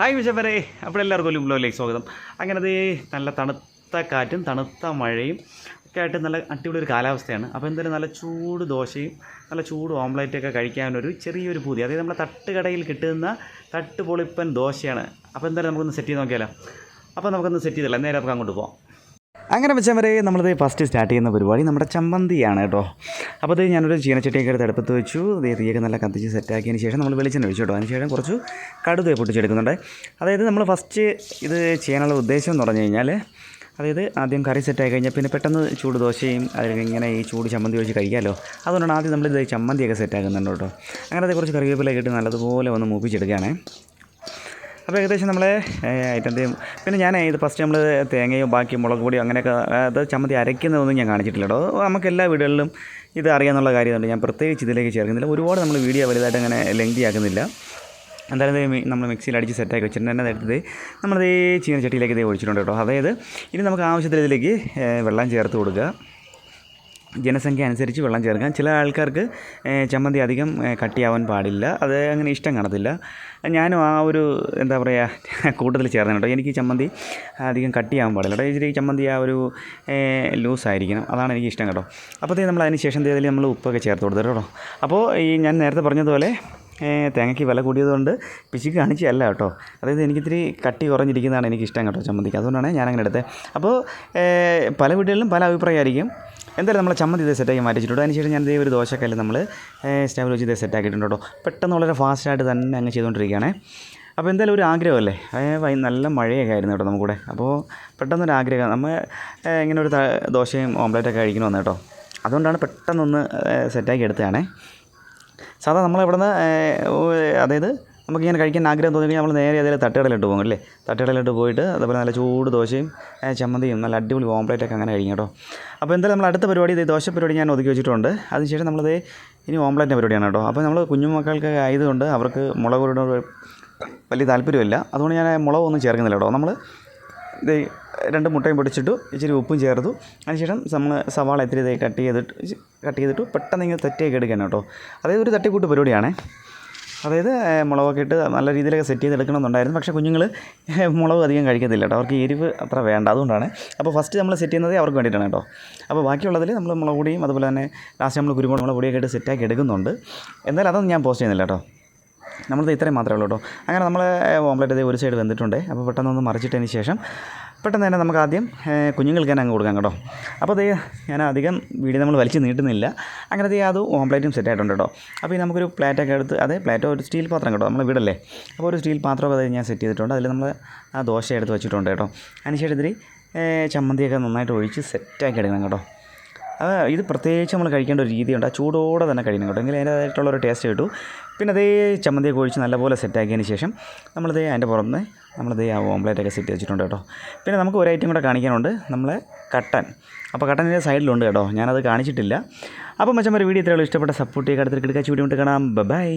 Hi വിശപ്പരെ അപ്പോൾ എല്ലാവർക്കും ഒരു ബ്ലോഗിലേക്ക് സ്വാഗതം. അങ്ങനെ ദേ നല്ല തണുത്ത കാറ്റും തണുത്ത മഴയും ഒക്കെ ആയിട്ട് നല്ല അടിപൊളി ഒരു കാലാവസ്ഥയാണ്. അപ്പോൾ എന്തായാലും നല്ല ചൂട് ദോശയും നല്ല ചൂട് ഓംലേറ്റൊക്കെ കഴിക്കാനൊരു ചെറിയൊരു പൂതി. അതായത് നമ്മുടെ തട്ടുകടയിൽ കിട്ടുന്ന തട്ട് പൊളിപ്പൻ ദോശയാണ്. അപ്പോൾ എന്തായാലും നമുക്കൊന്ന് സെറ്റ് ചെയ്ത് നോക്കിയാലോ? അപ്പോൾ നമുക്കൊന്ന് സെറ്റ് ചെയ്തല്ലോ? നേരെ നമുക്ക് അങ്ങോട്ട് പോകാം അങ്ങനെ വെച്ചാൽ വരെ നമ്മളിത് ഫസ്റ്റ് സ്റ്റാർട്ട് ചെയ്യുന്ന പരിപാടി നമ്മുടെ ചമ്പന്തിയാണ് കേട്ടോ. അപ്പോൾ അത് ഞാനൊരു ചീനച്ചട്ടിയൊക്കെ എടുത്ത് അടുപ്പത്ത് വെച്ചു. തീയൊക്കെ നല്ല കത്തിച്ച് സെറ്റാക്കിയതിന് ശേഷം നമ്മൾ വെളിച്ചെണ്ണ ഒഴിച്ചു കേട്ടോ. അതിന് ശേഷം കുറച്ച് കടുത് പൊട്ടിച്ചെടുക്കുന്നുണ്ട്. അതായത് നമ്മൾ ഫസ്റ്റ് ഇത് ചെയ്യാനുള്ള ഉദ്ദേശം എന്ന് പറഞ്ഞു കഴിഞ്ഞാൽ അതായത് ആദ്യം കറി സെറ്റായി കഴിഞ്ഞാൽ പിന്നെ പെട്ടെന്ന് ചൂട് ദോശയും അതിൽ ഇങ്ങനെ ഈ ചൂട് ചമ്മന്തി ഒഴിച്ച് കഴിക്കാമല്ലോ അതുകൊണ്ടാണ് ആദ്യം നമ്മൾ ഇത് ചമ്മന്തിയൊക്കെ സെറ്റാക്കുന്നുണ്ട് കേട്ടോ. അങ്ങനെ അത് കുറച്ച് കറിവേപ്പിലൊക്കെ ഇട്ട് നല്ലതുപോലെ ഒന്ന് മൂപ്പിച്ചെടുക്കുകയാണേ. അപ്പോൾ ഏകദേശം ഐറ്റം ഐറ്റത്തെ പിന്നെ ഞാൻ ഇത് ഫസ്റ്റ് നമ്മൾ തേങ്ങയും ബാക്കി മുളക് പൊടിയോ അങ്ങനെയൊക്കെ അത് ചമ്മന്തി അരയ്ക്കുന്നതൊന്നും ഞാൻ കാണിച്ചിട്ടില്ല കേട്ടോ നമുക്ക് എല്ലാ വീടുകളിലും ഇത് അറിയാമെന്നുള്ള കാര്യമുണ്ട്. ഞാൻ പ്രത്യേകിച്ച് ഇതിലേക്ക് ചേർക്കുന്നില്ല. ഒരുപാട് നമ്മൾ വീഡിയോ വലുതായിട്ട് അങ്ങനെ ലെങ്തി ആക്കുന്നില്ല. എന്തായാലും നമ്മൾ മിക്സിയിൽ അടിച്ച് സെറ്റാക്കി വെച്ചിട്ടുണ്ട്. തന്നെ എടുത്തത് നമ്മളത് ഈ ചീനച്ചട്ടിയിലേക്ക് ഇത് ഒഴിച്ചിട്ടുണ്ട് കേട്ടോ. അതായത് ഇനി നമുക്ക് ആവശ്യത്തിന് ഇതിലേക്ക് വെള്ളം ചേർത്ത് കൊടുക്കുക. ജനസംഖ്യ അനുസരിച്ച് വെള്ളം ചേർക്കാം. ചില ആൾക്കാർക്ക് ചമ്മന്തി അധികം കട്ടിയാവാൻ പാടില്ല. അത് അങ്ങനെ ഇഷ്ടം കാണത്തില്ല. ഞാനും ആ ഒരു എന്താ പറയുക കൂട്ടത്തിൽ ചേർന്നു കേട്ടോ എനിക്ക് ചമ്മന്തി അധികം കട്ടിയാവാൻ പാടില്ല. കേട്ടോ ഇച്ചിരി ചമ്മന്തി ആ ഒരു ലൂസായിരിക്കണം. അതാണ് എനിക്ക് ഇഷ്ടം കേട്ടോ. അപ്പോഴത്തേക്ക് നമ്മൾ അതിന് ശേഷം ഇതിൽ നമ്മൾ ഉപ്പൊക്കെ ചേർത്ത് കൊടുത്തു കേട്ടോ. അപ്പോൾ ഈ ഞാൻ നേരത്തെ പറഞ്ഞതുപോലെ തേങ്ങയ്ക്ക് വില കൂടിയതുകൊണ്ട് പിശുക്ക് കാണിച്ചല്ല കേട്ടോ. അതായത് എനിക്കിത്തിരി കട്ടി കുറഞ്ഞിരിക്കുന്നതാണ് എനിക്ക് ഇഷ്ടം കേട്ടോ ചമ്മന്തിക്ക്. അതുകൊണ്ടാണ് ഞാനങ്ങനെ എടുത്തത്. അപ്പോൾ പല വീടുകളിലും പല അഭിപ്രായമായിരിക്കും. എന്തായാലും നമ്മൾ ചമ്മന്തി ഇത് സെറ്റാക്കി മാറ്റി അതിന് അതിനുശേഷം ഞാൻ ഇതേ ഒരു ദോശക്കല്ല് നമ്മൾ സ്റ്റവിൽ വെച്ച് ഇത് സെറ്റാക്കിയിട്ടുണ്ട് പെട്ടെന്ന് വളരെ ഫാസ്റ്റായിട്ട് തന്നെ അങ്ങ് ചെയ്തുകൊണ്ടിരിക്കുകയാണേ. അപ്പോൾ എന്തായാലും ഒരു ആഗ്രഹമല്ലേ? നല്ല മഴയൊക്കെ ആയിരുന്നു കേട്ടോ നമുക്കൂടെ അപ്പോൾ പെട്ടെന്നൊരു ആഗ്രഹം. നമ്മൾ ഇങ്ങനെ ഒരു ദോശയും ഓംലെറ്റൊക്കെ കഴിക്കണമെന്ന് കേട്ടോ. അതുകൊണ്ടാണ് പെട്ടെന്നൊന്ന് സെറ്റാക്കി എടുത്തതാണേ. സാധാ നമ്മളിവിടുന്ന് അതായത് നമുക്ക് ഇങ്ങനെ കഴിക്കാൻ ആഗ്രഹം തോന്നി നമ്മൾ നേരെ അതിൽ തട്ടുകടയിലോട്ട് പോകും അല്ലേ? തട്ടുകടയിലോട്ട് പോയിട്ട് അതുപോലെ നല്ല ചൂട് ദോശയും ചമ്മന്തിയും നല്ല അടിപൊളി ഓംപ്ലേറ്റൊക്കെ അങ്ങനെ കഴിക്കും കേട്ടോ. അപ്പോൾ എന്തായാലും നമ്മൾ അടുത്ത പരിപാടി ഇത് ദോശ പരിപാടി ഞാൻ ഒതുക്കി വെച്ചിട്ടുണ്ട്. അതിനുശേഷം നമ്മളത് ഇനി ഓംപ്ലേറ്റിന്റെ പരിപാടിയാണ് കേട്ടോ. അപ്പോൾ നമ്മൾ കുഞ്ഞുമക്കൾക്ക് ആയതുകൊണ്ട് അവർക്ക് മുളക് വലിയ താല്പര്യമില്ല. അതുകൊണ്ട് ഞാൻ മുളകൊന്നും ചേർക്കുന്നില്ല കേട്ടോ. നമ്മൾ ഇത് രണ്ട് മുട്ടയും പൊടിച്ചിട്ടു ഇച്ചിരി ഉപ്പും ചേർത്തു. അതിനുശേഷം നമ്മൾ സവാള ഇത്തിരി ഇത് കട്ട് ചെയ്തിട്ട് കട്ട് ചെയ്തിട്ട് പെട്ടെന്ന് ഇങ്ങനെ തട്ടിയൊക്കെ എടുക്കണം കേട്ടോ. അതായത് ഒരു തട്ടിക്കൂട്ട് പരിപാടിയാണ്. അതായത് മുളകൊക്കെ ഇട്ട് നല്ല രീതിയിലൊക്കെ സെറ്റ് ചെയ്ത് എടുക്കണമെന്നുണ്ടായിരുന്നു പക്ഷേ കുഞ്ഞുങ്ങൾ മുളക് അധികം കഴിക്കത്തില്ല കേട്ടോ. അവർക്ക് എരിവ് അത്ര വേണ്ട. അതുകൊണ്ടാണ്. അപ്പോൾ ഫസ്റ്റ് നമ്മൾ സെറ്റ് ചെയ്യുന്നത് അവർക്ക് വേണ്ടിയിട്ടാണ് കേട്ടോ. അപ്പോൾ ബാക്കിയുള്ളതിൽ നമ്മൾ മുളക് പൊടിയും അതുപോലെ തന്നെ ലാസ്റ്റ് നമ്മൾ കുരുമുളക് മുളക് പൊടിയൊക്കെ ഇട്ട് സെറ്റാക്കി എടുക്കുന്നുണ്ട്. എന്നാലും അതൊന്നും ഞാൻ പോസ്റ്റ് ചെയ്യുന്നില്ല കേട്ടോ. നമ്മളത് ഇത്രയും മാത്രമേ ഉള്ളൂ കേട്ടോ. അങ്ങനെ നമ്മൾ ഓംലെറ്റ് ഇത് ഒരു സൈഡ് വെന്തിട്ടുണ്ട്. അപ്പോൾ പെട്ടെന്നൊന്ന് മറിച്ചിട്ടതിന് ശേഷം പെട്ടെന്ന് തന്നെ നമുക്ക് ആദ്യം കുഞ്ഞുങ്ങൾക്ക് തന്നെ അങ്ങ് കൊടുക്കാം കേട്ടോ. അപ്പോൾ അതേ ഞാൻ അധികം വീഡിയോ നമ്മൾ വലിച്ചു നീട്ടുന്നില്ല. അങ്ങനെ അതേ അത് ഓംപ്ലേറ്റും സെറ്റ് ആയിട്ടുണ്ട് കേട്ടോ. അപ്പോൾ ഈ നമുക്കൊരു പ്ലേറ്റൊക്കെ എടുത്ത് അതെ പ്ലേറ്റോ ഒരു സ്റ്റീൽ പാത്രം കേട്ടോ നമ്മൾ വീടല്ലേ. അപ്പോൾ ഒരു സ്റ്റീൽ പാത്രമൊക്കെ അത് ഞാൻ സെറ്റ് ചെയ്തിട്ടുണ്ട്. അതിൽ നമ്മൾ ആ ദോശ എടുത്ത് വെച്ചിട്ടുണ്ട് കേട്ടോ. അതിനുശേഷം ഇതിൽ ഏഹ്, ചമ്മന്തിയൊക്കെ നന്നായിട്ട് ഒഴിച്ച് സെറ്റാക്കി എടുക്കണം കേട്ടോ. അത് ഇത് പ്രത്യേകിച്ച് നമ്മൾ കഴിക്കേണ്ട ഒരു രീതിയുണ്ട്. ആ ചൂടോടെ തന്നെ കഴിക്കണം കേട്ടോ. എങ്കിൽ അതിന്റേതായിട്ടുള്ള ഒരു ടേസ്റ്റ് കിട്ടും. പിന്നെ അതേ ചമ്മന്തി ഒഴിച്ച് നല്ലപോലെ സെറ്റാക്കിയതിന് ശേഷം നമ്മളിത് അതിന്റെ പുറമെ നമ്മളിത് ആ ഓംപ്ലേറ്റൊക്കെ സെറ്റ് വെച്ചിട്ടുണ്ട് കേട്ടോ. പിന്നെ നമുക്ക് ഒരു ഐറ്റം കൂടെ കാണിക്കാനുണ്ട്. നമ്മളെ കട്ടൻ. അപ്പോൾ കട്ടൻ ഇതിന്റെ സൈഡിലുണ്ട് കേട്ടോ. ഞാനത് കാണിച്ചിട്ടില്ല. അപ്പോൾ ഒരു വീഡിയോ ഇത്രയുള്ളൂ ഇഷ്ടപ്പെട്ട സപ്പോർട്ട് ചെയ്യുക അടുത്തൊരു കിടക്കാച്ച് വീഡിയോ കൊണ്ട് കാണാം. ബൈ